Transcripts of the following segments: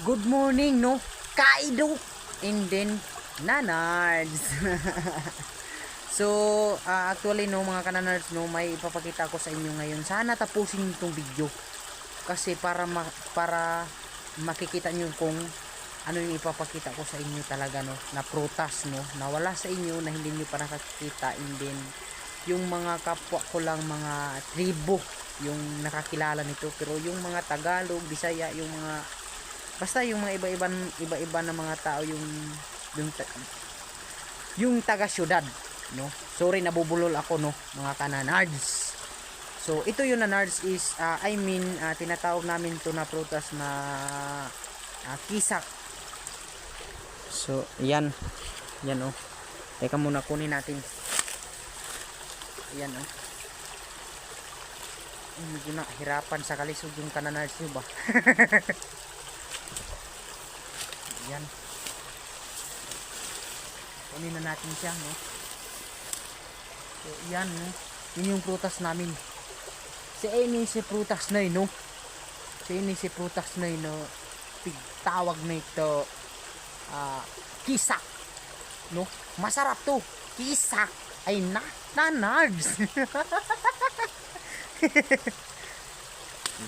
good morning, no? Kaido! And then, nanards. so, ah, actually, no, mga kananards, no, may ipapakita ko sa inyo ngayon. Sana tapusin itong video. Kasi para, ma- para makikita nyo kung ano yung ipapakita ko sa inyo talaga, no, na prutas, no, na wala sa inyo, na hindi nyo pa nakakita. And then, yung mga kapwa ko lang mga tribo yung nakakilala nito pero yung mga Tagalog, Bisaya, yung mga basta yung mga iba-ibang iba-iba na mga tao yung yung yung taga syudad no? Sorry nabubulol ako no? Mga kananards. So ito yung nanards is ah, I mean ah, tinatawag namin to na prutas na ah, kisak so yan. Yan oh. Teka muna kunin natin. Yan oh. Medyo na hirapan sa kalisod yung kananards nyo ba yan kunin na natin siya no? So yan no? Yun yung prutas namin. Si ini si prutas na yun no? Si ini si prutas na yun no? Tig- tawag na ito ah, kisak no? Masarap to. Kisak ay na nanards.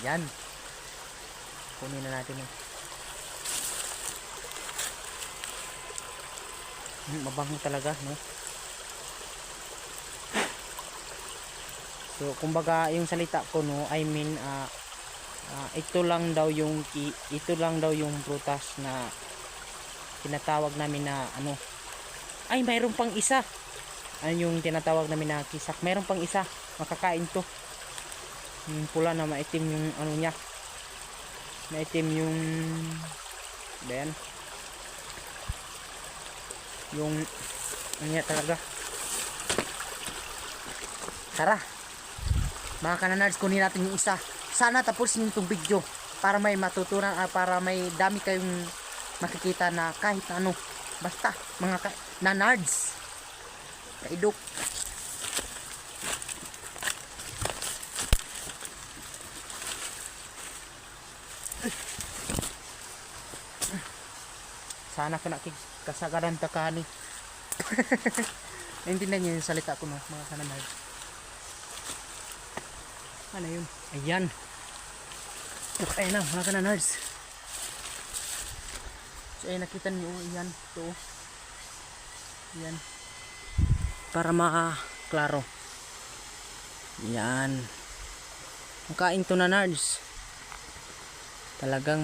Yan kunin na natin yun mabango talaga no? So kumbaga yung salita ko no I mean ah, ah, ito lang daw yung ito lang daw yung prutas na tinatawag namin na ano ay mayroon pang isa. Ano yung tinatawag namin na kisak. Mayroon pang isa. Makakain to. Yung pula na maitim yung ano niya. Maitim yung ba yan yung ano talaga. Tara. Mga kananards kunin natin yung isa. Sana tapos nyo itong video para may matutunan ah, para may dami kayong makikita na kahit ano. Basta mga ka- nanards. Kaidok. Sana ka kasagaran ta kani. Naintindihan niyo yung salita ko no mga kananards ano yun? Ayan. Oh, ayan na mga kananards so ayan nakita niyo ayan to ayan. Para makaklaro yan makain to na nards talagang